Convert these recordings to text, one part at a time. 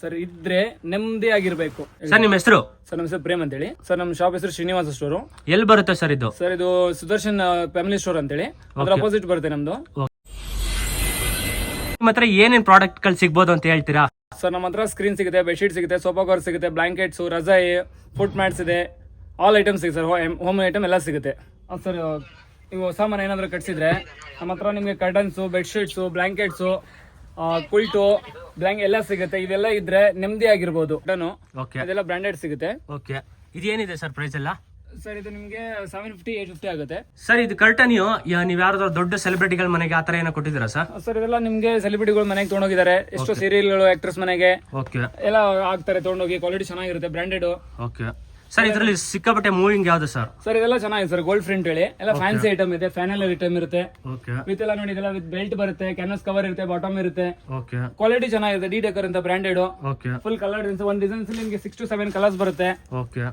Sir ಇದ್ರೆ ನೆಮ್ಮದಿ ಆಗಿರ್ಬೇಕು. ಸರ್ ನಿಮ್ಮ ಹೆಸರು? ಸರ್ ನಮ್ಮ ಹೆಸರು ಪ್ರೇಮ್ ಅಂತೇಳಿ. ಸರ್ ನಮ್ಮ ಶಾಪ್ ಹೆಸರು ಶ್ರೀನಿವಾಸ ಸ್ಟೋರ್ ಎಲ್ಲಿ ಬರುತ್ತೆ ಸರ್ ಇದು? ಸರ್ ಇದು ಸುದರ್ಶನ್ ಫ್ಯಾಮಿಲಿ ಸ್ಟೋರ್ ಅಂತೇಳಿ. ಅದ್ರ ಅಪೋಸಿಟ್ ಬರುತ್ತೆ ನಮ್ದು. ನಿಮ್ಮ ಹತ್ರ ಏನೇನ್ ಪ್ರಾಡಕ್ಟ್ಗಳು ಸಿಗ್ಬೋದು ಅಂತ ಹೇಳ್ತೀರಾ? ಸರ್ ನಮ್ಮ ಹತ್ರ ಸ್ಕ್ರೀನ್ ಸಿಗುತ್ತೆ ಬೆಡ್ಶೀಟ್ ಸಿಗುತ್ತೆ ಸೋಫಾ ಕವರ್ ಸಿಗುತ್ತೆ ಬ್ಲಾಂಕೆಟ್ಸ್ ರಜಾಯಿ ಫುಟ್ ಮ್ಯಾಟ್ಸ್ ಇದೆ. ಆಲ್ ಐಟಮ್ಸ್ ಸಿಗುತ್ತೆ ಸರ್ ಹೋಮ್ ಐಟಮ್ ಎಲ್ಲ ಸಿಗುತ್ತೆ. ಸರ್ ನೀವು ಸಾಮಾನು ಏನಾದ್ರು ಏನಾದರೂ ಕಟ್ಸಿದ್ರೆ ನಮ್ಮ ಹತ್ರ ನಿಮಗೆ curtains bedsheets blankets quilt blank ಎಲ್ಲ ಸಿಗುತ್ತೆ. ಇದೆಲ್ಲ ಇದ್ರೆ ನೆಮ್ಮದಿ ಆಗಿರ್ಬೋದು. ಓಕೆ ಅದೆಲ್ಲ ಬ್ರಾಂಡೆಡ್ ಸಿಗುತ್ತೆ. ಓಕೆ ಇದೇನಿದೆ ಸರ್ ಪ್ರೈಸ್ ಎಲ್ಲ? ಸರ್ ಇದು ನಿಮಗೆ ಸೆವೆನ್ ಫಿಫ್ಟಿ ಏಟ್ ಫಿಫ್ಟಿ ಆಗುತ್ತೆ. ಸರ್ ಇದು ಕರ್ಟನ್ ನೀವು ಯಾರಾದ್ರೂ ದೊಡ್ಡ ಸೆಲೆಬ್ರಿಟಿಗಳ ಮನೆಗೆ ಆತರ ಏನೋ ಕೊಟ್ಟಿದ್ದೀರಾ ಸರ್ ಸರ್ ಇದೆಲ್ಲ ನಿಮಗೆ ಸೆಲೆಬ್ರಿಟಿಗಳು ಮನೆಗೆ ತೊಗೊಂಡೋಗಿದ್ದಾರೆ. ಎಷ್ಟೋ ಸೀರಿಯಲ್ಗಳು ಆಕ್ಟ್ರೆಸ್ ಮನೆಗೆ. ಓಕೆ ಎಲ್ಲ ಆಗ್ತಾರೆ ತೊಗೊಂಡೋಗಿ. ಕ್ವಾಲಿಟಿ ಚೆನ್ನಾಗಿರುತ್ತೆ ಬ್ರಾಂಡೆಡ್ ಓಕೆ ಸರ್ ಇದರಲ್ಲಿ ಸಿಕ್ಕಾಪಟ್ಟೆ ಮೂವಿಂಗ್ ಯಾವ್ದು ಸರ್ ಸರ್ ಇದೆಲ್ಲ ಚೆನ್ನಾಗಿದೆ ಸರ್ ಗೋಲ್ಡ್ ಪ್ರಿಂಟ್ ಹೇಳಿ. ಎಲ್ಲ ಫ್ಯಾನ್ಸಿ ಐಟಮ್ ಇದೆ. ಫ್ಯಾನಲ್ ಐಟಮ್ ಇರುತ್ತೆ. ಓಕೆ ವಿತ್ ಎಲ್ಲ ನೋಡಿ ಇದೆಲ್ಲ ವಿತ್ ಬೆಲ್ಟ್ ಬರುತ್ತೆ ಕ್ಯಾನ್ವಸ್ ಕವರ್ ಇರುತ್ತೆ ಬಾಟಮ್ ಇರುತ್ತೆ. ಓಕೆ ಕ್ವಾಲಿಟಿ ಚೆನ್ನಾಗಿದೆ. ಡಿ ಡೆಕರ್ ಅಂತ ಬ್ರಾಂಡೆಡ್ ಓಕೆ ಫುಲ್ ಕಲರ್ ಒಂದ್ ಡಿಸೈನ್ಸ್ ನಿಮಗೆ ಸಿಕ್ಸ್ ಟು ಸೆವೆನ್ ಕಲರ್ಸ್ ಬರುತ್ತೆ. ಓಕೆ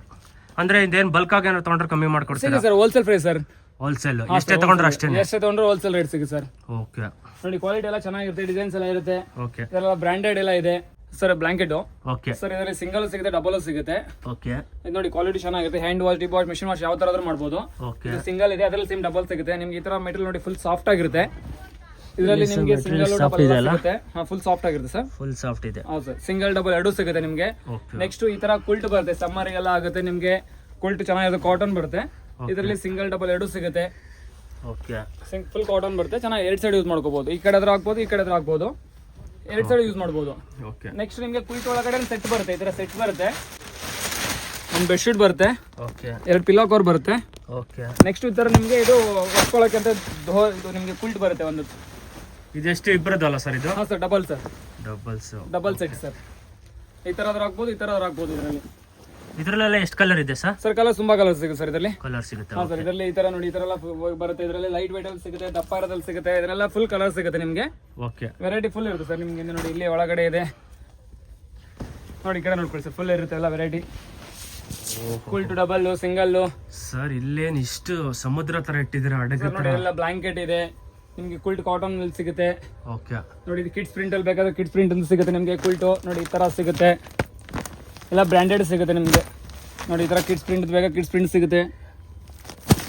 ಅಂದ್ರೆ ಇದೇನ್ ಬಲ್ಕ್ ಆಗಿ ಏನಾದ್ರು ತಗೊಂಡ್ರೆ ಕಮ್ಮಿ ಮಾಡ್ಕೊಡ್ತೀರಾ? Sir wholesale price sir wholesale ಎಷ್ಟೇ ತಗೊಂಡ್ರೆ ಅಷ್ಟೇ ಎಷ್ಟೇ ತಗೊಂಡ್ರೆ ಹೋಲ್ಸೇಲ್ ರೇಟ್ ಸಿಗುತ್ತೆ ಸರ್ ಓಕೆ ನೋಡಿ ಕ್ವಾಲಿಟಿ ಎಲ್ಲ ಚೆನ್ನಾಗಿರುತ್ತೆ ಡಿಸೈನ್ಸ್ ಎಲ್ಲ ಇರುತ್ತೆ. ಓಕೆ ಇದೆಲ್ಲ ಬ್ರಾಂಡೆಡ್ ಎಲ್ಲ ಇದೆ. ಸರ್ ಬ್ಲಾಂಕೆಟ್ ಓಕೆ ಸರ್ ಇದರಲ್ಲಿ ಸಿಂಗಲ್ ಸಿಗುತ್ತೆ ಡಬಲ್ ಸಿಗುತ್ತೆ. ಓಕೆ ಇದು ನೋಡಿ ಕ್ವಾಲಿಟಿ ಚೆನ್ನಾಗಿರುತ್ತೆ ಹ್ಯಾಂಡ್ ವಾಶ್ ಡಿ ವಾಶ್ ಮಿಷಿನ್ ವಾಶ್ ಯಾವ ತರ ಆದ್ರೂ ಮಾಡ್ಬೋದು ಓಕೆ ಸಿಂಗಲ್ ಇದೆ ಅದರಲ್ಲಿ ಸೇಮ್ ಡಬಲ್ ಸಿಗುತ್ತೆ. ನಿಮ್ಗೆ ಈ ತರ ಮೆಟೀರಿಯಲ್ ನೋಡಿ ಫುಲ್ ಸಾಫ್ಟ್ ಆಗಿರುತ್ತೆ. ಇದರಲ್ಲಿ ನಿಮಗೆ ಸಿಂಗಲ್ ಡಬಲ್ ಸಿಗುತ್ತೆ. ಫುಲ್ ಸಾಫ್ಟ್ ಆಗಿರುತ್ತೆ ಸರ್ ಫುಲ್ ಸಾಫ್ಟ್ ಇದೆ. ಹೌದು ಸರ್ ಸಿಂಗಲ್ ಡಬಲ್ ಎರಡು ಸಿಗುತ್ತೆ ನಿಮಗೆ. ನೆಕ್ಸ್ಟ್ ಈ ತರ ಕುಲ್ಟ್ ಬರುತ್ತೆ. ಸಮ್ಮರ್ ಎಲ್ಲ ಆಗುತ್ತೆ ನಿಮಗೆ. ಕುಲ್ಟ್ ಚೆನ್ನಾಗಿರುತ್ತೆ ಕಾಟನ್ ಬರುತ್ತೆ. ಇದರಲ್ಲಿ ಸಿಂಗಲ್ ಡಬಲ್ ಎರಡು ಸಿಗುತ್ತೆ. ಓಕೆ ಫುಲ್ ಕಾಟನ್ ಬರುತ್ತೆ. ಚೆನ್ನಾಗಿ ಎರಡು ಸೈಡ್ ಯೂಸ್ ಮಾಡ್ಕೋಬಹುದು ಈ ಕಡೆ ಆದ್ರೂ ಹಾಕ್ಬೋದು ಈ ಕಡೆ ಹತ್ರ ಹಾಕ್ಬೋದು. ಎರಡು ಸೈಡ್ ಯೂಸ್ ಮಾಡ್ಬೋದು. ಓಕೆ ನೆಕ್ಸ್ಟ್ ನಿಮಗೆ ಕುಲ್ಟ್ ಒಳಗಡೆ ಸೆಟ್ ಬರುತ್ತೆ. ಈ ತರ ಸೆಟ್ ಬರುತ್ತೆ. ಒಂದು ಬೆಡ್ಶೀಟ್ ಬರುತ್ತೆ. ಓಕೆ ಎರಡು ಪಿಲ್ಲೋ ಕವರ್ ಬರುತ್ತೆ. ಓಕೆ ನೆಕ್ಸ್ಟ್ ಈ ಥರ ನಿಮಗೆ ಇದು ಹೊಚ್ಕೊಳ್ಳೋಕೆ ಅಂತ ದೋ- ಇದು ನಿಮಗೆ ಕುಲ್ಟ್ ಬರುತ್ತೆ ಒಂದು. ಇದೆಷ್ಟು ಇಬ್ಬರದಲ್ಲ ಸರ್ ಇದು? ಹಾಂ sir double sir doubles double set sir ಈ ಥರ ಹಾಕ್ಬೋದು ಈ ಥರ ಹಾಕ್ಬೋದು ಇದರಲ್ಲಿ. ಇದರಲ್ಲೆಲ್ಲ ಎಷ್ಟು ಕಲರ್ ಇದೆ ಸರ್? ಸರ್ ಕಲರ್ ತುಂಬಾ ಕಲರ್ ಸಿಗುತ್ತೆ ಸರ್ ಇದರಲ್ಲಿ. ಕಲರ್ ಸಿಗುತ್ತೆ ಹಾಂ ಸರ್ ಇದರಲ್ಲಿ ಈ ತರ ನೋಡಿ ಈ ತರ ಎಲ್ಲ ಬರುತ್ತೆ. ಇದರಲ್ಲಿ ಲೈಟ್ ವೈಟ್ ಅಲ್ಲಿ ಸಿಗುತ್ತೆ ದಪ್ಪ ಇರೋದಲ್ಲಿ ಸಿಗುತ್ತೆ. ಇದರೆಲ್ಲ ಫುಲ್ ಕಲರ್ ಸಿಗುತ್ತೆ ನಿಮಗೆ. ಓಕೆ ವೆರೈಟಿ ಫುಲ್ ಇರುತ್ತೆ ಸರ್ ನಿಮಗೆ ನೋಡಿ ಇಲ್ಲಿ ಒಳಗಡೆ ಇದೆ. ನೋಡಿ ಈ ಕಡೆ ನೋಡ್ಕೊಳ್ಳಿ ಸರ್ ಫುಲ್ ಇರುತ್ತೆ ಎಲ್ಲ variety full to double single sir ಇಲ್ಲೇನು ಇಷ್ಟು ಸಮುದ್ರ ತರ ಇಟ್ಟಿದ್ದೀರಾ ಅಡಗ ನೋಡಿ ಎಲ್ಲ ಬ್ಲಾಂಕೆಟ್ ಇದೆ. ನಿಮಗೆ ಕುಲ್ಟ್ ಕಾಟನ್ ಸಿಗುತ್ತೆ. ಓಕೆ ನೋಡಿ ಕಿಡ್ಸ್ ಪ್ರಿಂಟ್ ಅಲ್ಲಿ ಬೇಕಾದ್ರೆ ಕಿಡ್ಸ್ ಪ್ರಿಂಟ್ ಅಂತ ಸಿಗುತ್ತೆ ನಿಮಗೆ ಕುಲ್ಟು ನೋಡಿ ಈ ತರ ಸಿಗುತ್ತೆ. ಎಲ್ಲ ಬ್ರ್ಯಾಂಡೆಡ್ ಸಿಗುತ್ತೆ ನಿಮಗೆ. ನೋಡಿ, ಈ ಥರ ಕಿಡ್ಸ್ ಪ್ರಿಂಟ್ ಬೇಕಾ ಕಿಡ್ಸ್ ಪ್ರಿಂಟ್ ಸಿಗುತ್ತೆ.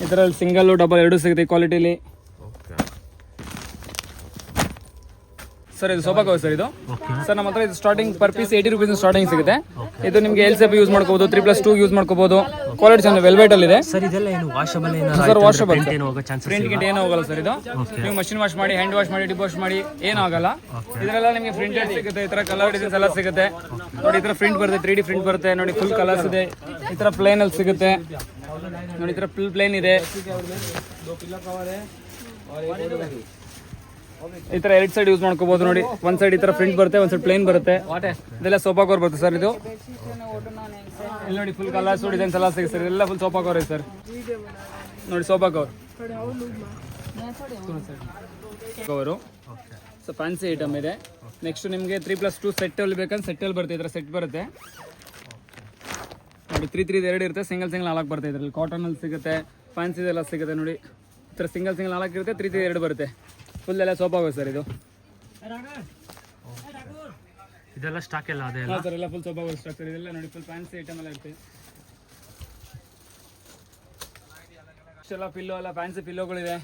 ಈ ಥರ ಸಿಂಗಲ್ಲು ಡಬಲ್ ಎರಡೂ ಸಿಗುತ್ತೆ ಕ್ವಾಲಿಟಿಲಿ ಓಕೆ ಸರ್ ಇದು ಸೋಫಾ ಕವರ್ ಸರ್ ಇದು. ಸರ್ ನಮ್ಮ ಹತ್ರ ಇದು starting per piece eighty rupees starting ಸಿಗುತ್ತೆ. ಇದು ನಿಮಗೆ ಎಲ್ ಸೆಪ್ ಯೂಸ್ ಮಾಡ್ಕೋಬಹುದು ತ್ರೀ ಪ್ಲಸ್ ಟೂ ಯೂಸ್ ಮಾಡ್ಕೋಬಹುದು ಕ್ವಾಲಿಟಿ ಚೆನ್ನಾಗಿ ವೆಲ್ವೆಟ್ ಅಲ್ಲಿ ಇದೆ. ಸರ್ ಇದೆಲ್ಲ ಏನು ವಾಷಬಲ್ ಸರ್ ಪ್ರಿಂಟ್ ಗಿಂಟ್ ಏನೂ ಹೋಗಲ್ಲ ಸರ್ ಇದು. ನೀವು ಮಷಿನ್ ವಾಶ್ ಮಾಡಿ ಹ್ಯಾಂಡ್ ವಾಶ್ ಮಾಡಿ ಡಿಪ್ ವಾಶ್ ಮಾಡಿ ಏನೂ ಆಗಲ್ಲ. ಇದರೆಲ್ಲ ನಿಮಗೆ ಪ್ರಿಂಟೆಡ್ ಸಿಗುತ್ತೆ ಈ ತರ ಕಲರ್ ಡಿಸೈನ್ಸ್ ಎಲ್ಲ ಸಿಗುತ್ತೆ. ನೋಡಿ ಈ ತರ ಪ್ರಿಂಟ್ ಬರುತ್ತೆ ತ್ರೀ ಡಿ ಪ್ರಿಂಟ್ ಬರುತ್ತೆ. ನೋಡಿ ಫುಲ್ ಕಲರ್ಸ್ ಇದೆ. ಈ ತರ ಪ್ಲೇನ್ ಅಲ್ಲಿ ಸಿಗುತ್ತೆ. ನೋಡಿ ಈ ತರ ಫುಲ್ ಪ್ಲೇನ್ ಇದೆ. ಈ ತರ ಎರಡು ಸೈಡ್ ಯೂಸ್ ಮಾಡ್ಕೋಬಹುದು ನೋಡಿ. ಒಂದ್ ಸೈಡ್ ಈ ತರ ಪ್ರಿಂಟ್ ಬರುತ್ತೆ, ಒಂದ್ ಸೈಡ್ ಪ್ಲೇನ್ ಬರುತ್ತೆ. ಇದೆಲ್ಲ ಸೋಫಾ ಕೋರ್ ಬರುತ್ತೆ ಸರ್ ಇದು. ಇಲ್ಲಿ ನೋಡಿ ಫುಲ್ ಕಲರ್ಸ್ ಡಿಸೈನ್ಸ್ ಎಲ್ಲ ಸಿಗುತ್ತೆ ಸರ್ ಎಲ್ಲ ಫುಲ್ ಸೋಫಾ ಕವರ್ ಇದೆ ಸರ್ ನೋಡಿ sofa cover cover so fancy item ಇದೆ. ನೆಕ್ಸ್ಟ್ ನಿಮಗೆ ತ್ರೀ ಪ್ಲಸ್ ಟು ಸೆಟ್ಟಲ್ಲಿ ಬೇಕಂದ್ರೆ ಸೆಟ್ಟಲ್ಲಿ ಬರುತ್ತೆ ಇದರ ಸೆಟ್ ಬರುತ್ತೆ. ನೋಡಿ ತ್ರೀ ತ್ರೀ ಎರಡು ಇರುತ್ತೆ. ಸಿಂಗಲ್ ಸಿಂಗಲ್ ನಾಲ್ಕು ಬರುತ್ತೆ ಇದರಲ್ಲಿ. ಕಾಟನಲ್ಲಿ ಸಿಗುತ್ತೆ ಫ್ಯಾನ್ಸಿದೆಲ್ಲ ಸಿಗುತ್ತೆ ನೋಡಿ. ಈ ಥರ ಸಿಂಗಲ್ ಸಿಂಗಲ್ ನಾಲ್ಕು ಇರುತ್ತೆ ತ್ರೀ ತ್ರೀ ಎರಡು ಬರುತ್ತೆ. ಫುಲ್ ಎಲ್ಲ ಸೋಪ್ ಆಗುತ್ತೆ ಸರ್ ಇದು. ಇದೆಲ್ಲ ಸ್ಟಾಕ್ ಎಲ್ಲ ಅದೇ ಹಾಂ ಸರ್ ಎಲ್ಲ ಫುಲ್ ಸೋಪ್ ಆಗುತ್ತೆ ಸರ್ ಇದೆಲ್ಲ ನೋಡಿ ಫುಲ್ ಫ್ಯಾನ್ಸಿ ಐಟಮ್ ಎಲ್ಲ ಇರುತ್ತೆ. ಇಷ್ಟೆಲ್ಲ ಪಿಲ್ಲೋ ಎಲ್ಲ ಫ್ಯಾನ್ಸಿ ಪಿಲ್ಲೋಗಳಿದೆ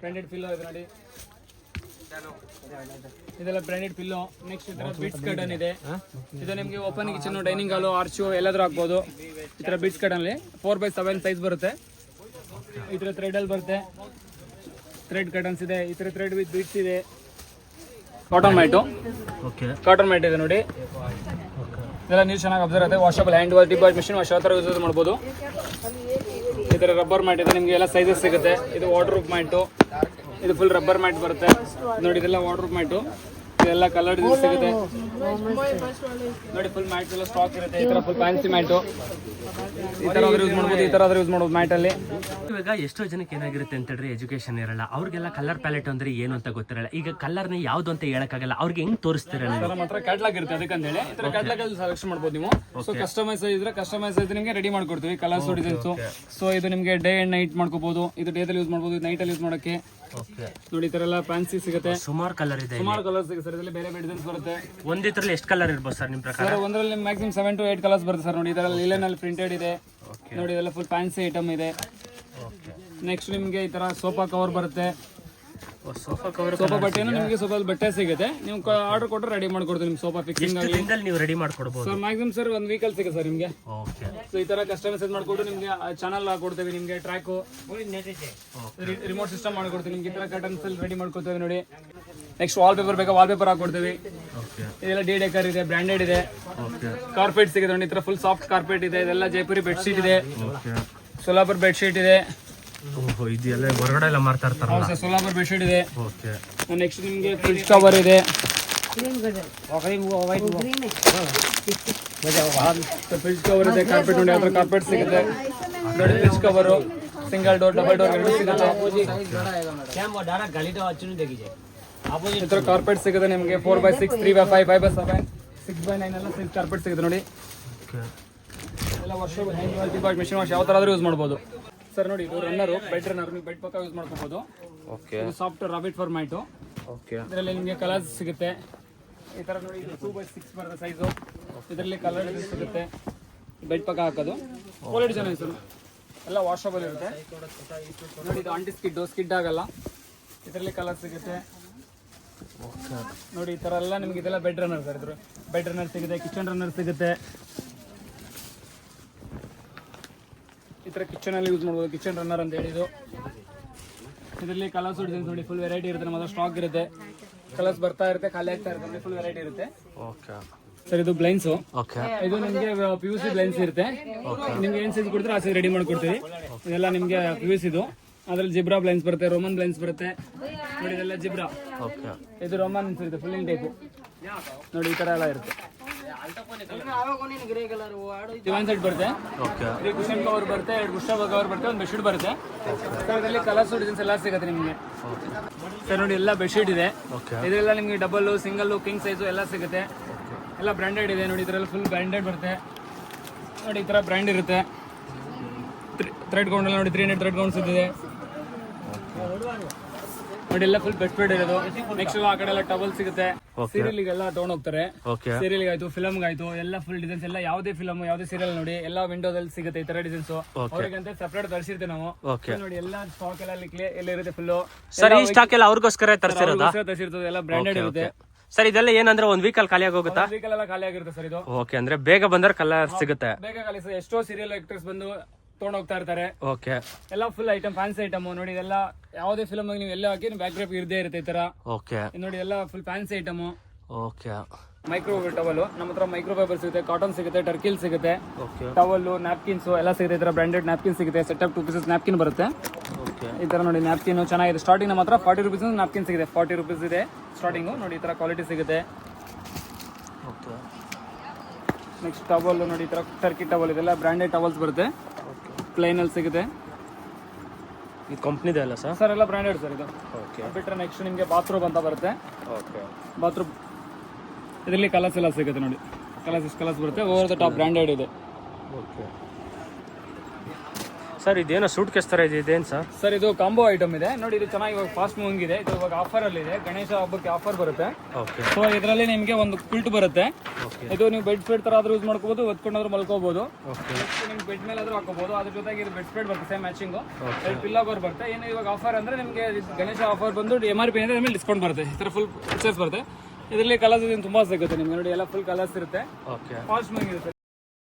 ಬ್ರ್ಯಾಂಡೆಡ್ ಪಿಲ್ಲೋ ಇದೆ ನೋಡಿ. ಇದೆಲ್ಲ ಬ್ರ್ಯಾಂಡೆಡ್ ಪಿಲ್ಲೋ ನೆಕ್ಸ್ಟ್ ಇದರ ಬಿಟ್ಸ್ ಕರ್ಟನ್ ಇದೆ. ಇದು ನಿಮಗೆ open kitchen dining hall arch ಎಲ್ಲಾದ್ರೂ ಹಾಕ್ಬೋದು. ಈ ಥರ ಬಿಟ್ಸ್ ಕರ್ಟನ್ಲಿ ಫೋರ್ ಬೈ ಸೆವೆನ್ ಸೈಜ್ ಬರುತ್ತೆ. ಈ ಥರ ಥ್ರೆಡಲ್ಲಿ ಬರುತ್ತೆ. ಥ್ರೆಡ್ ಕಟನ್ಸ್ ಇದೆ ಈ ಥರ ಥ್ರೆಡ್ ವಿತ್ ಬಿಟ್ಸ್ ಇದೆ. Cotton mat okay cotton mat ಇದೆ ನೋಡಿ. ಇದೆಲ್ಲ ನೀರು ಚೆನ್ನಾಗಿ ಅಬ್ಸರ್ವ್ ಆಗುತ್ತೆ. Washable hand wash dip wash machine wash ಆ ಥರ ಯೂಸ್ ಮಾಡ್ಬೋದು. ಈ ಥರ ರಬ್ಬರ್ ಮ್ಯಾಟ್ ಇದೆ ನಿಮಗೆ ಎಲ್ಲ ಸೈಜಸ್ ಸಿಗುತ್ತೆ. ಇದು ವಾಟರ್ ಪ್ರೂಫ್ ಮ್ಯಾಟು ಇದು ಫುಲ್ ರಬ್ಬರ್ ಮ್ಯಾಟ್ ಬರುತ್ತೆ. ನೋಡಿ ಇದೆಲ್ಲ ವಾಟರ್ ಪ್ರೂಫ್ ಮ್ಯಾಟು ಇದೆಲ್ಲ ಕಲರ್ ಸಿಗುತ್ತೆ. ನೋಡಿ ಫುಲ್ ಮ್ಯಾಟ್ ಎಲ್ಲ ಸ್ಟಾಕ್ ಇರುತ್ತೆ. ಈ ತರ ಫುಲ್ ಫ್ಯಾನ್ಸಿ ಮ್ಯಾಟು ಈ ಆದ್ರೂ ಯೂಸ್ ಮಾಡ್ಬೋದು ಈ ಥರ ಆದ್ರೂ ಯೂಸ್ ಮಾಡ್ಬೋದು ಮ್ಯಾಟಲ್ಲಿ ಇವಾಗ ಎಷ್ಟೋ ಜನಕ್ಕೆ ಏನಾಗಿರುತ್ತೆ ಅಂತ ಹೇಳ್ರಿ ಎಜುಕೇಶನ್ ಇರಲ್ಲ. ಅವ್ರಿಗೆಲ್ಲ ಕಲರ್ ಪ್ಯಾಲೆಟ್ ಅಂದ್ರೆ ಏನು ಅಂತ ಗೊತ್ತಿರಲ್ಲ. ಈಗ ಕಲರ್ನ ಯಾವ್ದು ಅಂತ ಹೇಳಕ್ಕಾಗಲ್ಲ. ಅವ್ರಿಗೆ ಹೆಂಗ್ ತೋರಿಸ್ತಿರಲ್ಲ? ಹತ್ರ ಕ್ಯಾಟ್ಲಾಗ್ ಇರುತ್ತೆ ಅದಕ್ಕಂತ ಹೇಳಿ ಈ ತರ ಕ್ಯಾಟ್ಲಾಗ್ ಅಲ್ಲಿ ಸೆಲೆಕ್ಷನ್ ಮಾಡ್ಬೋದು ನೀವು. ಸೊ ಕಸ್ಟಮೈಸ್ ಇದ್ರೆ ಕಸ್ಟಮೈಸ್ ಇದ್ರೆ ನಿಮಗೆ ರೆಡಿ ಮಾಡ್ಕೊಡ್ತೀವಿ ಕಲರ್ಸ್ ಡಿಸೈನ್ಸ್ ಸೊ ಇದು ನಿಮಗೆ ಡೇ ಅಂಡ್ ನೈಟ್ ಮಾಡ್ಕೋಬಹುದು ಇದು ಡೇದಲ್ಲಿ ಯೂಸ್ ಮಾಡ್ಬೋದು ನೈಟ್ ಅಲ್ಲಿ ಯೂಸ್ ಮಾಡೋಕ್ಕೆ. ಓಕೆ ನೋಡಿ ಈ ಎಲ್ಲ ಫ್ಯಾನ್ಸಿ ಸಿಗುತ್ತೆ. ಸುಮಾರು ಕಲರ್ ಇದೆ ಸುಮಾರು ಕಲರ್ ಸಿಗುತ್ತೆ ಸರ್ ಇದರಲ್ಲಿ ಬೇರೆ ಬೇರೆ ಡಿಸೈನ್ಸ್ ಬರುತ್ತೆ. ತರಲ್ಲಿ ಎಷ್ಟು ಕಲರ್ ಇರ್ಬೋದು ಸರ್ ನಿಮ್ಮ ಪ್ರಕಾರ? ಸರ್ ಒಂದರಲ್ಲಿ maximum seven to eight colours ಬರುತ್ತೆ ಸರ್ ನೋಡಿ ಇದರಲ್ಲಿ ಲಿಲನಲ್ಲಿ ಪ್ರಿಂಟೆಡ್ ಇದೆ. ನೋಡಿ ಇದೆಲ್ಲ ಫುಲ್ ಫ್ಯಾನ್ಸಿ ಐಟಮ್ ಇದೆ. ಓಕೆ ನೆಕ್ಸ್ಟ್ ನಿಮಗೆ ಈ ತರ ಸೋಫಾ ಕವರ್ ಬರುತ್ತೆ. ಸೋಫಾ ಕವರ್ ಸೋಫಾ ಬಟ್ಟೆನೂ ನಿಮಗೆ ಸೋಫಾ ಬಟ್ಟೆ ಸಿಗುತ್ತೆ. ನೀವು ಆರ್ಡರ್ ಕೊಟ್ಟರೆ ರೆಡಿ ಮಾಡ್ಕೊಡ್ತೀವಿ ನಿಮ್ಮ ಸೋಫಾ ಫಿಕ್ಸಿಂಗ್ ದಿನದಲ್ಲಿ ನೀವು ರೆಡಿ ಮಾಡ್ಕೊಡ್ಬೋದು? ಸರ್ ಮ್ಯಾಕ್ಸಿಮಮ್ ಸರ್ ಒಂದು ವೀಕಲ್ ಸಿಗುತ್ತೆ ಸರ್ ನಿಮಗೆ. ಓಕೆ ಸೊ ಈ ತರ ಕಸ್ಟಮೈಸ್ ಮಾಡ್ಕೊಟ್ಟು ನಿಮಗೆ ಚಾನಲ್ ಕೊಡ್ತೇವೆ ನಿಮಗೆ ಟ್ರ್ಯಾಕು ರಿಮೋಟ್ ಸಿಸ್ಟಮ್ ಮಾಡ್ಕೊಡ್ತೀವಿ ನಿಮ್ಗೆ ಈ ತರ ಕಟನ್ಸ್ ಅಲ್ಲಿ ರೆಡಿ ಮಾಡ್ಕೊಡ್ತೀವಿ ನೋಡಿ. ನೆಕ್ಸ್ಟ್ ವಾಲ್ ಪೇಪರ್ ಬೇಕಾ ವಾಲ್ ಪೇಪರ್ ಹಾಕೊಡ್ತೀವಿ ಇದೆಲ್ಲ ಡಿ ಡೆಕರ್ ಇದೆ ಬ್ರ್ಯಾಂಡೆಡ್ ಇದೆ. ಕಾರ್ಪೆಟ್ ಸಿಗುತ್ತೆ ನೋಡಿ ಈ ತರ ಫುಲ್ ಸಾಫ್ಟ್ ಕಾರ್ಪೆಟ್ ಇದೆ. ಇದೆಲ್ಲ ಜೈಪುರಿ ಬೆಡ್ಶೀಟ್ ಇದೆ. ಸೋಲಾಪುರ್ ಬೆಡ್ಶೀಟ್ ಇದೆ. ಓಹೋ ಇದೆಲ್ಲ ಹೊರಗಡೆ ಎಲ್ಲ ಮಾರ್ತಾ ಇರ್ತಾರಲ್ಲ? ಹೌದು ಸರ್ ಸೋಲಾಪುರ್ ಬೆಡ್ಶೀಟ್ ಇದೆ. ಓಕೆ. ನೆಕ್ಸ್ಟ್ ನಿಮಗೆ ಕವರ್ ಇದೆ. ಕವರ್ ಇದೆ ಕಾರ್ಪೆಟ್ ನೋಡಿ ಅದರ ಕಾರ್ಪೆಟ್ ಸಿಗುತ್ತೆ. ನೋಡಿ cover single door double door ಎರಡು ಸಿಗುತ್ತೆ. ಕಾರ್ಪೆಟ್ ಸಿಗುತ್ತೆ ನಿಮಗೆ four by six three by five five by seven six by nine ಎಲ್ಲ ಸಿಕ್ಸ್ ಕಾರ್ಪೆಟ್ ಸಿಗುತ್ತೆ ನೋಡಿ. ಎಲ್ಲ ವರ್ಷ ಹ್ಯಾಂಡ್ ಮಿಷಿನ್ ವಾಶ್ ಯಾವ ಥರ ಆದರೂ ಯೂಸ್ ಮಾಡ್ಬೋದು. ಸರ್ ನೋಡಿ ಇದು ರನ್ನರು ಬೆಡ್ ರನ್ನರ್ ನೀವು ಬೆಡ್ ಪಕ್ಕ ಯೂಸ್ ಮಾಡ್ಕೋಬಹುದು ಓಕೆ ಇದು soft rabbit fur mat okay ಇದರಲ್ಲಿ ನಿಮಗೆ ಕಲರ್ಸ್ ಸಿಗುತ್ತೆ. ಈ ತರ ನೋಡಿ ಇದು ಟೂ ಬೈ ಸಿಕ್ಸ್ ಬರುತ್ತೆ ಸೈಜು ಇದರಲ್ಲಿ ಕಲರ್ ಸಿಗುತ್ತೆ. ಬೆಡ್ ಪಕ್ಕ ಹಾಕೋದು. ಕ್ವಾಲಿಟಿ ಚೆನ್ನಾಗಿದೆ ಸರ್. ಎಲ್ಲ ವಾಷಬಲ್ ಇರುತ್ತೆ. ನೋಡಿ ಇದು ಆಂಟಿ ಸ್ಕಿಡ್ಡು ಸ್ಕಿಡ್ ಆಗಲ್ಲ. ಇದರಲ್ಲಿ ಕಲರ್ ಸಿಗುತ್ತೆ. ಓಕೆ ನೋಡಿ ಈ ಥರ ಎಲ್ಲ ನಿಮ್ಗೆ ಇದೆಲ್ಲ ಬೆಡ್ ರನ್ನರ್ ಸರ್ ಇದ್ರು ಬೆಡ್ ರನ್ನರ್ ಸಿಗುತ್ತೆ ಕಿಚನ್ ರನ್ನರ್ ಸಿಗುತ್ತೆ. ಕಿಚನ್ ಕಿಚನಲ್ಲಿ ಯೂಸ್ ಮಾಡ್ಬೋದು. ಕಿಚನ್ ರನ್ನರ್ ಅಂತ ಹೇಳಿದ್ದು. ಇದರಲ್ಲಿ ಕಲರ್ಸ್ ಡಿಸೈನ್ಸ್ ನೋಡಿ ಫುಲ್ ವೆರೈಟಿ ಇರುತ್ತೆ. ನಮ್ಮ ಸ್ಟಾಕ್ ಇರುತ್ತೆ. ಕಲರ್ಸ್ ಬರ್ತಾ ಇರುತ್ತೆ ಖಾಲಿ ಆಗ್ತಾ ಇರುತ್ತೆ ಫುಲ್ ವೆರೈಟಿ ಇರುತ್ತೆ. ಓಕೆ ಸರ್ ಇದು ಬ್ಲೈನ್ಸ್ ಓಕೆ ಇದು ನಿಮಗೆ ಪಿ ಯು ಸಿ ಬ್ಲೈನ್ಸ್ ಇರುತ್ತೆ. ನಿಮ್ಗೆ ಏನು ಸೈಜ್ ಕೊಡ್ತೀರಾ ಆ ಸೈಜ್ ರೆಡಿ ಮಾಡ್ಕೊಡ್ತೀವಿ. ಇದೆಲ್ಲ ನಿಮಗೆ ಪಿ ಯು ಸಿದು ಅದ್ರಲ್ಲಿ ಜಿಬ್ರಾ ಬ್ಲೈನ್ಸ್ ಬರುತ್ತೆ ರೋಮನ್ ಬ್ಲೈನ್ಸ್ ಬರುತ್ತೆ. ನೋಡಿ ಇದೆಲ್ಲ ಜಿಬ್ರಾ ಓಕೆ ಇದು ರೋಮನ್ ಇರುತ್ತೆ ಫುಲ್ಲಿಂಗ್ ಟೈಪ್ ನೋಡಿ ಈ ತರ ಎಲ್ಲ ಇರುತ್ತೆ. ಸೆಟ್ ಬರುತ್ತೆ. ಓಕೆ. ತ್ರೀ ಕುಶನ್ ಕವರ್ ಬರುತ್ತೆ ಎರಡು ಪುಷಪ್ ಕವರ್ ಬರುತ್ತೆ ಒಂದು ಬೆಡ್ಶೀಟ್ ಬರುತ್ತೆ. ಸರ್ ಇದರಲ್ಲಿ ಕಲರ್ಸ್ ಡಿಸೈನ್ಸ್ ಎಲ್ಲ ಸಿಗುತ್ತೆ ನಿಮಗೆ. ಸರ್ ನೋಡಿ ಎಲ್ಲ ಬೆಡ್ಶೀಟ್ ಇದೆ. ಇದೆಲ್ಲ ನಿಮಗೆ ಡಬಲ್ ಸಿಂಗಲ್ ಕಿಂಗ್ ಸೈಜು ಎಲ್ಲ ಸಿಗುತ್ತೆ. ಎಲ್ಲ ಬ್ರ್ಯಾಂಡೆಡ್ ಇದೆ. ನೋಡಿ ಇದರಲ್ಲಿ ಫುಲ್ ಬ್ರ್ಯಾಂಡೆಡ್ ಬರುತ್ತೆ. ನೋಡಿ ಈ ಥರ ಬ್ರ್ಯಾಂಡ್ ಇರುತ್ತೆ. ಥ್ರೆಡ್ ಗೌಂಡ್ ಎಲ್ಲ ನೋಡಿ ತ್ರೀ ಹಂಡ್ರೆಡ್ ಥ್ರೆಡ್ ಗೌಂಡ್ಸ್ ಇದೆ ನೋಡಿ ಎಲ್ಲ ಫುಲ್ ಬೆಸ್ಟ್ ಬೆಡ್ ಇರೋದು. ನೆಕ್ಸ್ಟ್ ಆ ಕಡೆ ಎಲ್ಲ ಟಬಲ್ ಸಿಗುತ್ತೆ. ಸೀರಿಯಲ್ಗೆಲ್ಲ ತಗೊಂಡ್ ಹೋಗ್ತಾರೆ. ಸೀರಿಯಲ್ ಆಯ್ತು ಫಿಲಮ್ ಆಯ್ತು ಎಲ್ಲ ಫುಲ್ ಡಿಸೈನ್ಸ್ ಎಲ್ಲ ಯಾವ್ದೇ ಫಿಲಮ್ ಯಾವ್ದೇ ಸೀರಿಯಲ್ ನೋಡಿ ಎಲ್ಲ ವಿಂಡೋದಲ್ಲಿ ಸಿಗುತ್ತೆ ಈ ತರ ಡಿಸೈನ್ಸ್ ಅವ್ರಿಗಂತ ಸೆಪರೇಟ್ ತರಿಸಿರ್ತೀವಿ ನಾವು. ನೋಡಿ ಎಲ್ಲ ಸ್ಟಾಕ್ ಎಲ್ಲ ಎಲ್ಲ ಇರುತ್ತೆ ಫುಲ್ ಸರ್ ಈ ಸ್ಟಾಕ್ ಎಲ್ಲ ಅವ್ರಿಗೋಸ್ಕರ ತರಿಸಿರೋದು? ತರಿಸಿರ್ತದೆ ಎಲ್ಲ ಬ್ರಾಂಡೆಡ್ ಇರುತ್ತೆ. ಸರ್ ಇದೆಲ್ಲ ಏನಂದ್ರೆ ಒಂದ್ ವೀಕಲ್ ಖಾಲಿ ಆಗೋಗುತ್ತಾ? ವೀಕಲ್ ಎಲ್ಲ ಖಾಲಿ ಆಗಿರುತ್ತೆ ಸರ್ ಇದು. ಓಕೆ ಅಂದ್ರೆ ಬೇಗ ಬಂದ್ರೆ ಕಲರ್ ಸಿಗುತ್ತೆ. ಬೇಗ ಖಾಲಿ ಸರ್. ಎಷ್ಟೋ ಸೀರಿಯಲ್ ಆಕ್ಟರ್ಸ್ ಬಂದು ಹೋಗ್ತಾ ಇರ್ತಾರೆ. ಓಕೆ. ಎಲ್ಲ ಫುಲ್ ಐಟಮ್ ಫ್ಯಾನ್ಸಿ ಐಟಮ್ ನೋಡಿ ಇದೆಲ್ಲ ಯಾವುದೇ ಫಿಲಮ್ ನೀವು ಎಲ್ಲ ಹಾಕಿ ಬ್ಯಾಕ್ ಡ್ರಾಪ್ ಇರದೇ ಇರುತ್ತೆ ಈ ತರ ಓಕೆ. ನೋಡಿ ಎಲ್ಲ full fancy item okay. Micro towel ನಮ್ಮ ಹತ್ರ ಮೈಕ್ರೋ ಫೈಬರ್ ಸಿಗುತ್ತೆ ಕಾಟನ್ ಸಿಗುತ್ತೆ ಟರ್ಕಿಲ್ ಸಿಗುತ್ತೆ. ಓಕೆ. ಟವಲ್ಲು ನ್ಯಾಪ್ಕಿನ್ಸ್ ಎಲ್ಲ ಸಿಗುತ್ತೆ ಈ ಥರ ಬ್ರಾಂಡೆಡ್ ನ್ಯಾಪ್ಕಿನ್ ಸಿಗುತ್ತೆ ಸೆಟಪ್ ಟೂ ಪೀಸಸ್ ನ್ಯಾಪ್ಕಿನ್ ಬರುತ್ತೆ. ಓಕೆ. ಈ ತರ ನೋಡಿ ನ್ಯಾಪ್ಕಿನ್ ಚೆನ್ನಾಗಿದೆ. ಸ್ಟಾರ್ಟಿಂಗ್ ನಮ್ಮ ಹತ್ರ ಫಾರ್ಟಿ ರುಪೀಸ್ ನ್ಯಾಪ್ಕಿನ್ ಸಿಗುತ್ತೆ ಫಾರ್ಟಿ ರುಪೀಸ್ ಇದೆ ಸ್ಟಾರ್ಟಿಂಗು ನೋಡಿ ಈ ತರ ಕ್ವಾಲಿಟಿ ಸಿಗುತ್ತೆ. ಓಕೆ. ನೆಕ್ಸ್ಟ್ ಟವಲ್ ನೋಡಿ ಈ ತರ ಟರ್ಕಿ ಟವಲ್ ಇದೆಲ್ಲ ಬ್ರಾಂಡೆಡ್ ಟವಲ್ಸ್ ಬರುತ್ತೆ. ಪ್ಲೈನಲ್ಲಿ ಸಿಗುತ್ತೆ. ಇದು ಕಂಪ್ನಿದೆ ಅಲ್ಲ ಸರ್? ಸರ್ ಎಲ್ಲ ಬ್ರಾಂಡೆಡ್ ಸರ್ ಇದು. ಓಕೆ ಬಿಟ್ಟರೆ ನೆಕ್ಸ್ಟ್ ನಿಮಗೆ ಬಾತ್ರೂಮ್ ಅಂತ ಬರುತ್ತೆ. ಓಕೆ ಬಾತ್ರೂಮ್ ಇದರಲ್ಲಿ ಕಲರ್ಸ್ ಎಲ್ಲ ಸಿಗುತ್ತೆ ನೋಡಿ. ಕಲರ್ಸ್ ಇಷ್ಟು ಕಲರ್ಸ್ ಬರುತ್ತೆ. ಓವರ್ ದ ಟಾಪ್ ಬ್ರ್ಯಾಂಡೆಡ್ ಇದೆ. ಓಕೆ ಸರ್ ಇದೇನೋ ಸೂಟ್ ಕೇಸ್ ತರ ಇದೆ ಇದೇನು ಸರ್? ಸರ್ ಇದು ಕಾಂಬೋ ಐಟಮ್ ಇದೆ. ನೋಡಿ ಇದು ಚೆನ್ನಾಗಿ ಇವಾಗ ಫಾಸ್ಟ್ ಮೂವಿಂಗ್ ಇದೆ. ಇದು ಇವಾಗ ಆಫರ್ ಅಲ್ಲಿ ಇದೆ. ಗಣೇಶ ಹಬ್ಬಕ್ಕೆ ಆಫರ್ ಬರುತ್ತೆ. ಓಕೆ ಸೊ ಇದರಲ್ಲಿ ನಿಮಗೆ ಒಂದು ಕುಲ್ಟ್ ಬರುತ್ತೆ. ಓಕೆ ಇದು ನೀವು ಬೆಡ್ ಸ್ಪ್ರೆಡ್ ತರ ಆದ್ರೂ ಯೂಸ್ ಮಾಡ್ಕೋಬಹುದು ಹೊತ್ಕೊಂಡಾದ್ರೂ ಮಲ್ಕೋಬಹುದು ನಿಮ್ಗೆ ಬೆಡ್ ಮೇಲೆ ಆದ್ರೂ ಹಾಕೋಬಹುದು ಅದ್ರ ಜೊತೆಗೆ ಇದು ಬೆಡ್ ಸ್ಪ್ರೆಡ್ ಬರುತ್ತೆ ಸೇಮ್ ಮ್ಯಾಚಿಂಗ್ ಎರಡು ಪಿಲ್ಲೋ ಕವರ್ ಬರುತ್ತೆ. ಏನು ಇವಾಗ ಆಫರ್ ಅಂದ್ರೆ ನಿಮಗೆ ಗಣೇಶ ಆಫರ್ ಬಂದು ಎಂ ಆರ್ ಪಿ ಅಂದ್ರೆ ಮೇಲೆ ಡಿಸ್ಕೌಂಟ್ ಬರುತ್ತೆ. ಈ ತರ ಫುಲ್ ಫೀಚರ್ಸ್ ಬರುತ್ತೆ. ಇದರಲ್ಲಿ ಕಲರ್ಸ್ ತುಂಬಾ ಸಿಗುತ್ತೆ ನಿಮ್ಗೆ. ನೋಡಿ ಎಲ್ಲ ಫುಲ್ ಕಲರ್ಸ್ ಇರುತ್ತೆ. ಓಕೆ ಫಾಸ್ಟ್ ಮೂವಿಂಗ್ ಇರುತ್ತೆ.